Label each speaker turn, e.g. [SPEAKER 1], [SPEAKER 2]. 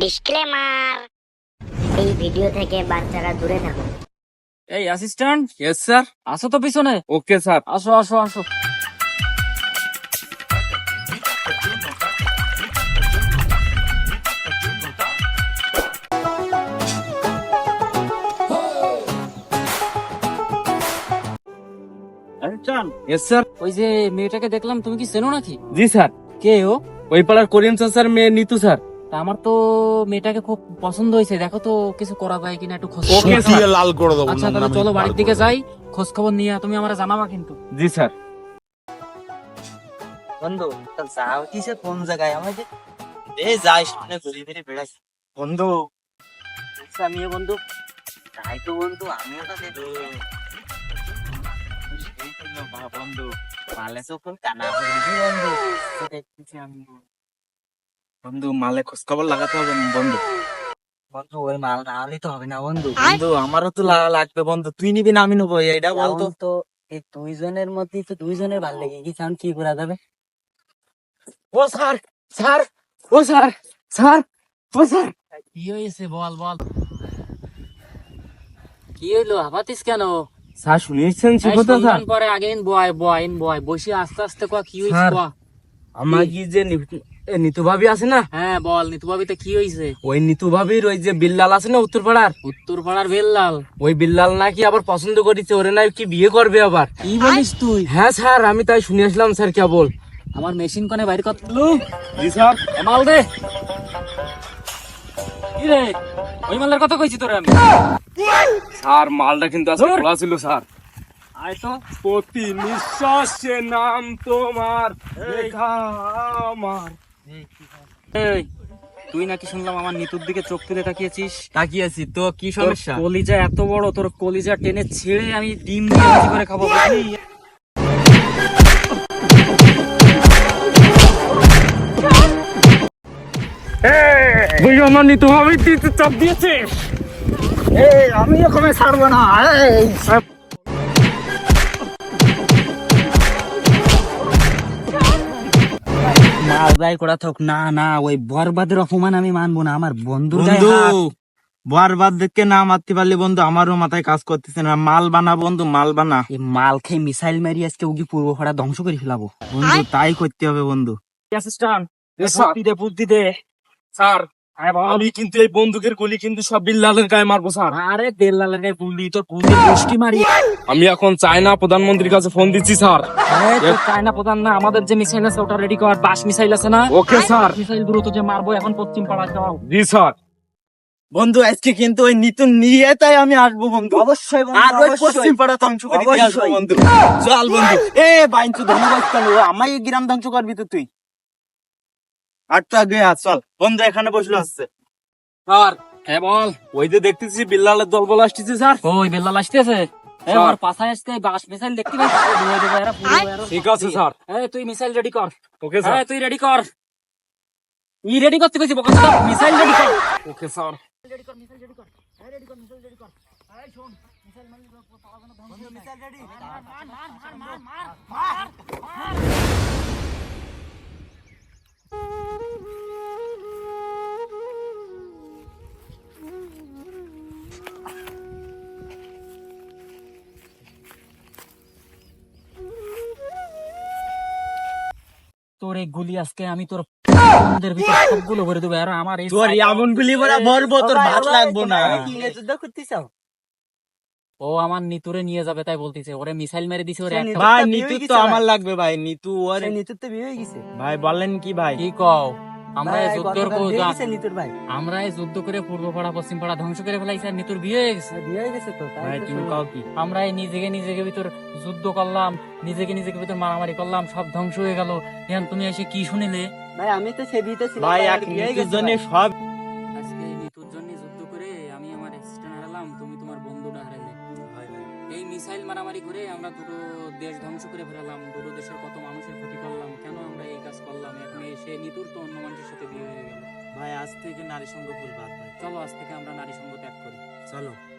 [SPEAKER 1] Disclaimer এই video থেকে বাচ্চারা দূরে থাকুন
[SPEAKER 2] এই অ্যাসিস্ট্যান্ট
[SPEAKER 3] ইয়েস স্যার
[SPEAKER 2] আসো তো পিছনে।
[SPEAKER 3] ওকে স্যার
[SPEAKER 2] আসো আসো আসো। ওই যে মেয়েটাকে দেখলাম তুমি কি চেনো নাকি?
[SPEAKER 3] জি স্যার
[SPEAKER 2] কে ও?
[SPEAKER 3] ওই পাড়ার করিম স্যার মেয়ে নিতু স্যার
[SPEAKER 2] তা আমার তো মেয়েটাকে খুব পছন্দ হয়েছে। দেখো তো কিছু করা যায় কিনা একটু খোঁজ
[SPEAKER 3] ওকে স্যার
[SPEAKER 4] লাল করে দেবো
[SPEAKER 2] আচ্ছা তাহলে চলো বাড়ির দিকে যাই খোঁজ খবর নিয়ে তুমি আমার জানাবা কিন্তু।
[SPEAKER 3] জি স্যার।
[SPEAKER 5] বন্ধু তা যাও কিসে কোন জায়গায়? আমাকে এ যাই সামনে ঘুরে ফিরে বেড়াই বন্ধু আচ্ছা, আমিও বন্ধু। তাই তো বন্ধু আমিও তো দেখি সেই তো না বা বন্ধু। মালে যখন কানা বন্ধু। দেখতেছি আমি
[SPEAKER 4] বন্ধু মালে খোঁজ খবর লাগাতে হবে বন্ধু।
[SPEAKER 5] বন্ধু ওই মাল না হলেই তো হবে না বন্ধু। বন্ধু আমারও তো লাগবে বন্ধু। তুই নিবি না আমি নেব এটা বলতো তো। এই দুইজনের মধ্যে তো দুইজনের ভালো লেগে। গেছে এখন কি করা যাবে? ও স্যার স্যার ও স্যার স্যার ও স্যার।
[SPEAKER 2] কি হয়েছে বল বল। কি হইল হাবাতিস কেন?
[SPEAKER 3] স্যার শুনেছেন সে কথা স্যার?
[SPEAKER 2] পরে আগে ইন বয় বয় বয়। বসে আস্তে আস্তে কয়া কি হয়েছে
[SPEAKER 3] স্যার।
[SPEAKER 2] কয়া
[SPEAKER 3] আমার কি যে নিতু ভাবি আছে না?
[SPEAKER 2] হ্যাঁ বল নিতু ভাবিতে কি হয়েছে
[SPEAKER 3] ওই নিতু ভাবির ওই যে বিল্লাল আছে না উত্তর পাড়ার
[SPEAKER 2] উত্তর পাড়ার বেল্লাল?
[SPEAKER 3] ওই বিল্লাল নাকি আবার পছন্দ করেছে ওরে নাই কি বিয়ে করবে আবার?
[SPEAKER 2] কি বলিস তুই?
[SPEAKER 3] হ্যাঁ স্যার আমি তাই শুনে আসলাম স্যার কেবল।
[SPEAKER 2] আমার মেশিন কোনে বাইর কর
[SPEAKER 3] জি স্যার।
[SPEAKER 2] মাল দে। কি রে? ওই কথা কইছি তোরে আমি।
[SPEAKER 3] স্যার মালটা কিন্তু খোলা ছিল স্যার।
[SPEAKER 2] আয় তো।
[SPEAKER 3] প্রতি নিঃশ্বাসে নাম তোমার লেখা আমার।
[SPEAKER 2] তুই নাকি শুনলাম আমার নিতুর দিকে চোখ তুলে তাকিয়েছিস?
[SPEAKER 3] তাকিয়েছি তো কি
[SPEAKER 2] তোর কলিজা এত বড় তোর কলিজা টেনে ছিঁড়ে আমি ডিম দিয়ে করে খাব। বুঝলি
[SPEAKER 3] আমার নিতু ভাবি চাপ দিয়েছে
[SPEAKER 5] আমি ওখানে ছাড়বো না। মাল করা থাক না না ওই বরবাদের অপমান আমি মানবো না আমার বন্ধু
[SPEAKER 4] বন্ধু বরবাদ দেখে না মারতে পারলে বন্ধু আমারও মাথায় কাজ করতেছে না। মাল বানা বন্ধু মাল বানা।
[SPEAKER 5] এই মাল খেয়ে মিসাইল মারি আজকে উগি পূর্ব ফাড়া ধ্বংস করে ফেলাবো।
[SPEAKER 4] বন্ধু তাই করতে হবে বন্ধু।
[SPEAKER 2] অ্যাসিস্ট্যান্ট বুদ্ধি দে বুদ্ধি দে
[SPEAKER 3] স্যার আমি কিন্তু এই বন্দুকের গুলি কিন্তু সব বিল্লালের গায়ে মারবো স্যার।
[SPEAKER 2] আরে দেড়লালের গায়ে বুললি তোর বুললি গোষ্ঠী মারি।
[SPEAKER 3] আমি এখন চায়না প্রধানমন্ত্রীর কাছে ফোন দিচ্ছি স্যার।
[SPEAKER 2] চায়না প্রধান না আমাদের যে মিসাইল আছে ওটা রেডি কর বাস মিসাইল আছে না?
[SPEAKER 3] Okay sir.
[SPEAKER 2] মিসাইল দ্রুত যে মারবো এখন পশ্চিম পাড়া যাও।
[SPEAKER 3] জি স্যার।
[SPEAKER 4] বন্ধু আজকে কিন্তু ওই নিতু নিয়ে তাই আমি আসব বন্ধু। অবশ্যই আর ওই পশ্চিম পাড়া ধ্বংস করে দিয়ে আসব বন্ধু। চল বন্ধু। এ বাইঞ্চু ধন্যবাদ আমার এই গ্রাম ধ্বংস করবি তো তুই। আগে চল বন্ধু এখানে বসল আসছে।
[SPEAKER 2] স্যার হ্যাঁ বল।
[SPEAKER 3] ওই যে দেখতেছি বিল্লালের দল আসতেছে স্যার।
[SPEAKER 2] ওই বেল্লাল আসতেছে?
[SPEAKER 3] স্যার।
[SPEAKER 2] আমার পাশায় আসতে বাস মিসাইল দেখতে পাচ্ছিস? ধুয়ে দেবো এরা পুরো এরা।
[SPEAKER 3] ঠিক আছে স্যার।
[SPEAKER 2] এই তুই মিসাইল রেডি কর।
[SPEAKER 3] Okay sir.
[SPEAKER 2] হ্যাঁ তুই রেডি কর। ই রেডি করতে কইছি বকা মিসাইল রেডি কর।
[SPEAKER 3] Okay sir.
[SPEAKER 2] তোর এই গুলি আজকে আমি তোর সবগুলো দেবো। আর আমার এই
[SPEAKER 4] তোর এমন গুলি মরবো তোর ভাত লাগবো না।
[SPEAKER 2] ও আমার নিতুরে নিয়ে যাবে তাই বলতিছে। ওরে মিসাইল মেরে দিছে ওরে
[SPEAKER 4] ভাই নিতু তো আমার লাগবে ভাই নিতু ওরে
[SPEAKER 5] নিতুর তো বিয়ে হয়ে গেছে।
[SPEAKER 4] ভাই বলেন কি ভাই?
[SPEAKER 2] কি কও? আমরা যুদ্ধর
[SPEAKER 5] হয়ে
[SPEAKER 2] আমরা যুদ্ধ করে পূর্ব পাড়া পশ্চিম পাড়া ধ্বংস করে ফেলাইছি আর নিতুর বিয়ে হয়ে গেছে।
[SPEAKER 5] বিয়ে হয়ে গেছে তো
[SPEAKER 4] ভাই তুমি। কাও কি?
[SPEAKER 2] আমরা নিজেকে নিজেকে ভিতর যুদ্ধ করলাম নিজেকে নিজেকে ভিতর মারামারি করলাম সব ধ্বংস হয়ে গেল। এখন তুমি এসে কি শুনিলে?
[SPEAKER 5] ভাই আমি তো সে বিয়েতে ছিলাম
[SPEAKER 4] ভাই এক
[SPEAKER 5] হয়ে
[SPEAKER 4] নিতুর জন্য সব
[SPEAKER 2] আজকে নিতুর জন্য যুদ্ধ করে আমি আমার অ্যাসিস্ট্যান্ট হারালাম তুমি তোমার বন্ধুটা হারালে। এই মিসাইল মারামারি করে আমরা দুটো দেশ ধ্বংস করে ফেলালাম দুটো দেশের কত মানুষের ক্ষতি করলাম কেন আমরা নিতুর তো অন্য মানুষের সাথে বিয়ে হয়ে গেল।
[SPEAKER 4] ভাই আজ থেকে নারী সঙ্গ ফুল বাদ ভাই।
[SPEAKER 2] চলো আজ থেকে আমরা নারী সঙ্গ ত্যাগ করি।
[SPEAKER 4] চলো।